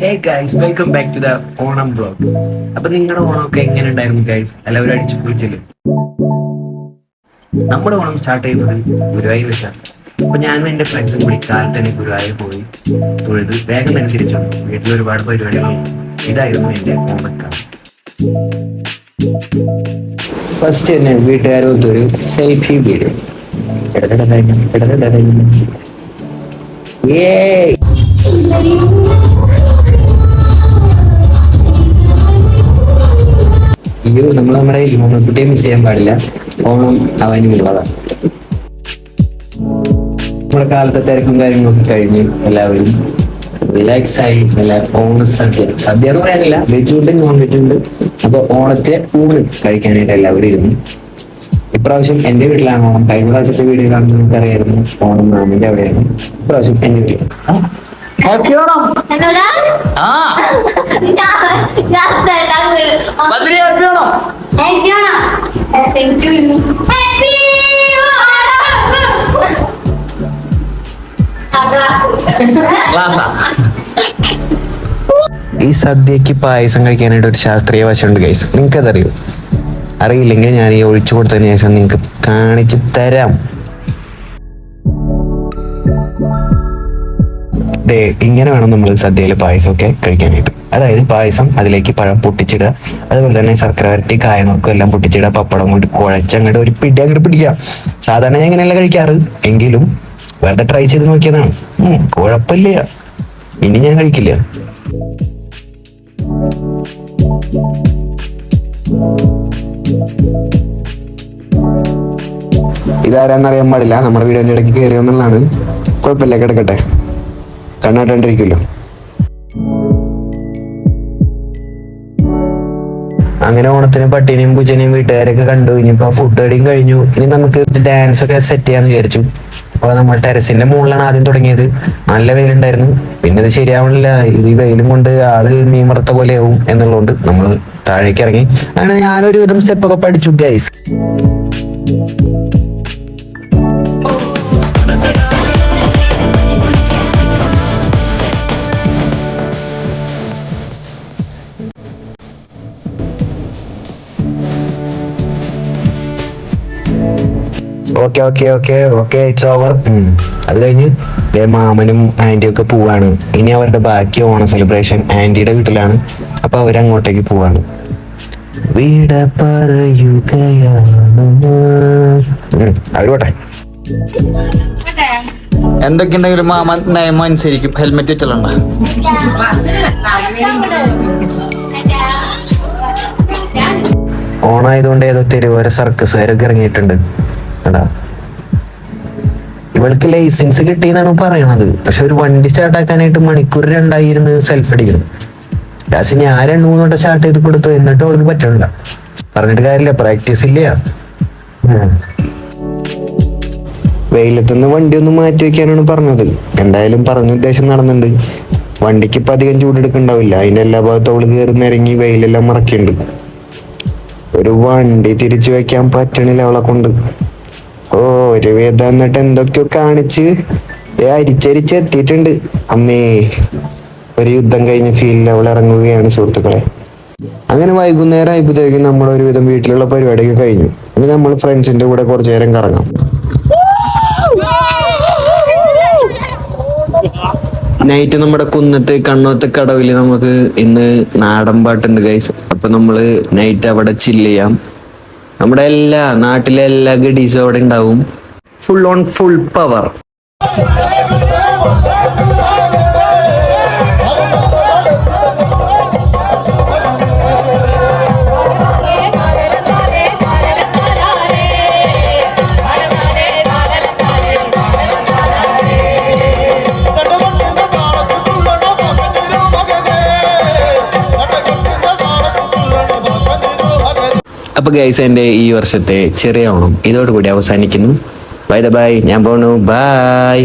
Hey guys welcome back to the Onam blog അപ്പൊ നിങ്ങളുടെ ഓണമൊക്കെ എങ്ങനെ ഉണ്ടായിരുന്നു ഗൈസ് എല്ലാവരും അടിച്ചു പൊളിച്ചല്ലേ? നമ്മുടെ ഓണം സ്റ്റാർട്ട് ചെയ്യുന്നത് ഗുരുവായൂർ വെച്ചാണ്. അപ്പൊ ഞാനും എന്റെ ഫ്രണ്ട്സും കൂടി കാലത്ത് തന്നെ ഗുരുവായൂർ പോയി. തൊഴുത് വേഗം തന്നെ തിരിച്ചു വന്നു. വീട്ടിൽ ഒരുപാട് പരിപാടികളുണ്ട് ഇതായിരുന്നു എന്റെ ഓണക്കാലം ഫസ്റ്റ് തന്നെ വീട്ടുകാരും ഒരു സെൽഫി വീഡിയോ ഏയ് നമ്മുടെ കുട്ടിയെ മിസ് ചെയ്യാൻ പാടില്ല. ഓണം അവനുള്ളതാണ് നമ്മുടെ കാലത്തെ തിരക്കും കാര്യങ്ങളൊക്കെ കഴിഞ്ഞ് എല്ലാവരും റിലാക്സ് ആയി. നല്ല ഓണ സദ്യ. സദ്യ എന്ന് പറയാനില്ല. വെജ് ഉണ്ട് നോൺ വെജ് ഉണ്ട്. അപ്പൊ ഓണത്തെ ഊണ് കഴിക്കാനായിട്ട് എല്ലാവരും ഇരുന്നു. ഇപ്രാവശ്യം എന്റെ വീട്ടിലാണ് ഓണം. കഴിഞ്ഞ പ്രാവശ്യത്തെ വീഡിയോ കാണുമ്പോൾ നമുക്കറിയായിരുന്നു ഓണം മാമിന്റെ അവിടെയാണ് ഇപ്രാവശ്യം എന്റെ വീട്ടിൽ. ഹാപ്പി ഓണം! ആ. ഹാപ്പി ടു യു ഹാപ്പി ക്ലാസ്സാ ഈ സദ്യക്ക് പായസം കഴിക്കാനായിട്ട് ഒരു ശാസ്ത്രീയ വശമുണ്ട് ഗൈസ് നിങ്ങൾക്കതറിയോ? അറിയില്ലെങ്കിൽ ഞാൻ ഈ ഒഴിച്ചു കൊടുത്തതിന് ശേഷം നിങ്ങൾക്ക് കാണിച്ചു തരാം. ദേ ഇങ്ങനെ വേണം നമ്മൾ സദ്യയിൽ പായസം ഒക്കെ കഴിക്കാനായിട്ട്. അതായത് പായസം അതിലേക്ക് പഴം പൊട്ടിച്ചിടുക അതുപോലെ തന്നെ ശർക്കര വരട്ടി കായനൊക്കെ എല്ലാം പൊട്ടിച്ചിടുക പപ്പടം കൊണ്ട് കുഴച്ചങ്ങോട്ട് ഒരു പിടി അങ്ങോട്ട് പിടിക്കുക. സാധാരണ ഞാൻ ഇങ്ങനെയല്ല കഴിക്കാറ്. എങ്കിലും വെറുതെ ട്രൈ ചെയ്ത് നോക്കിയതാണ്. കുഴപ്പമില്ല. ഇനി ഞാൻ കഴിക്കില്ല. ഇതാരാന്നറിയാൻ പാടില്ല. നമ്മുടെ വീഡിയോന്റെ ഇടയ്ക്ക് കയറി എന്നുള്ളതാണ്. കുഴപ്പമില്ല കിടക്കട്ടെ. കണ്ണാട്ടണ്ടിരിക്കുമല്ലോ അങ്ങനെ ഓണത്തിന് പട്ടീനെയും പൂച്ചനെയും വീട്ടുകാരൊക്കെ കണ്ടു. ഇനിയിപ്പോ ഫുഡ് അടിയും കഴിഞ്ഞു. ഇനി നമുക്ക് ഡാൻസ് ഒക്കെ സെറ്റ് ചെയ്യാന്ന് വിചാരിച്ചു. അപ്പൊ നമ്മൾ ടെറസിന്റെ മുകളിലാണ് ആദ്യം തുടങ്ങിയത്. നല്ല വെയിലുണ്ടായിരുന്നു. പിന്നെ ഇത് ശരിയാവണില്ല. ഇത് ഈ വെയിലും കൊണ്ട് ആൾ മീൻ വറുത്ത പോലെയാവും എന്നുള്ളതുകൊണ്ട് നമ്മൾ താഴേക്ക് ഇറങ്ങി. അങ്ങനെ ഞാനൊരു വിധം സ്റ്റെപ്പൊക്കെ പഠിച്ചു guys okay okay okay okay it's over അത് കഴിഞ്ഞ് മാമനും ആന്റിയും ഒക്കെ പോവാണ്. ഇനി അവരുടെ ബാക്കി ഓണ സെലിബ്രേഷൻ ആന്റിയുടെ വീട്ടിലാണ്. അപ്പൊ അവരങ്ങോട്ടേക്ക് പോവാണ്. വീട പറയുകയാണ് ഉം, അവർ പോട്ടെ. എന്തൊക്കെയുണ്ടെങ്കിലും മാമ നയമ അനുസരിക്കും. ഹെൽമെറ്റ് വെച്ചലുണ്ട. ഓണായതുകൊണ്ട് ഏതോ തെരുവോര സർക്കസുകാരൊക്കെ ഇറങ്ങിയിട്ടുണ്ട്. എടാ ഇവൾക്ക് ലൈസൻസ് കിട്ടിയെന്നാണ് പറയണത്. പക്ഷെ ഒരു വണ്ടി സ്റ്റാർട്ട് ആക്കാനായിട്ട് മണിക്കൂർ രണ്ടായിരുന്നു സെൽഫ് അടിക്കണം ലാസ്റ്റ് ഞാൻ രണ്ടു മൂന്ന് വട്ടം സ്റ്റാർട്ട് ചെയ്ത് കൊടുത്തു. എന്നിട്ട് അവൾക്ക് പറ്റണില്ല. പറഞ്ഞിട്ട് കാര്യമില്ല. പ്രാക്ടീസ് ഇല്ല. വെയിലത്തുനിന്ന് വണ്ടി ഒന്ന് മാറ്റി വെക്കാനാണ് പറഞ്ഞത്. എന്തായാലും പറഞ്ഞ ഉദ്ദേശം നടന്നുണ്ട്. വണ്ടിക്ക് ഇപ്പൊ അധികം ചൂടെടുക്കണ്ടാവില്ല. അതിന്റെ എല്ലാ ഭാഗത്തും അവൾ കയറി നിരങ്ങി വെയിലെല്ലാം മറക്കുന്നുണ്ട് ഒരു വണ്ടി തിരിച്ചു വെക്കാൻ പറ്റണില്ല അവളെ കൊണ്ട്. ഓ ഒരു വേദ എന്നിട്ട് എന്തൊക്കെയോ കാണിച്ച്. അരിച്ചരിച്ച് എത്തിയിട്ടുണ്ട്. അമ്മേ ഒരു യുദ്ധം കഴിഞ്ഞ ഫീൽ ലെവൽ ഇറങ്ങുകയാണ് സുഹൃത്തുക്കളെ. അങ്ങനെ വൈകുന്നേരം ആയപ്പോഴത്തേക്കും നമ്മൾ ഒരുവിധം വീട്ടിലുള്ള പരിപാടിയൊക്കെ കഴിഞ്ഞു. ഇനി നമ്മൾ ഫ്രണ്ട്സിന്റെ കൂടെ കുറച്ചു നേരം കറങ്ങാം. നൈറ്റ് നമ്മുടെ കുന്നത്തെ കണ്ണോത്ത് കടവിൽ നമുക്ക് ഇന്ന് നാടൻ പാട്ടുണ്ട് ഗൈസ് അപ്പൊ നമ്മൾ നൈറ്റ് അവിടെ ചില്ല് ചെയ്യാം. നമ്മുടെ എല്ലാ നാട്ടിലെ എല്ലാ ഗഡീസും അവിടെ ഉണ്ടാവും. ഫുൾ ഓൺ ഫുൾ പവർ അപ്പൊ ഗൈസ് എന്റെ ഈ വർഷത്തെ ചെറിയ ഓണം ഇതോടുകൂടി അവസാനിക്കുന്നു. ബൈ ദ ബൈ ഞാൻ പോണു. ബൈ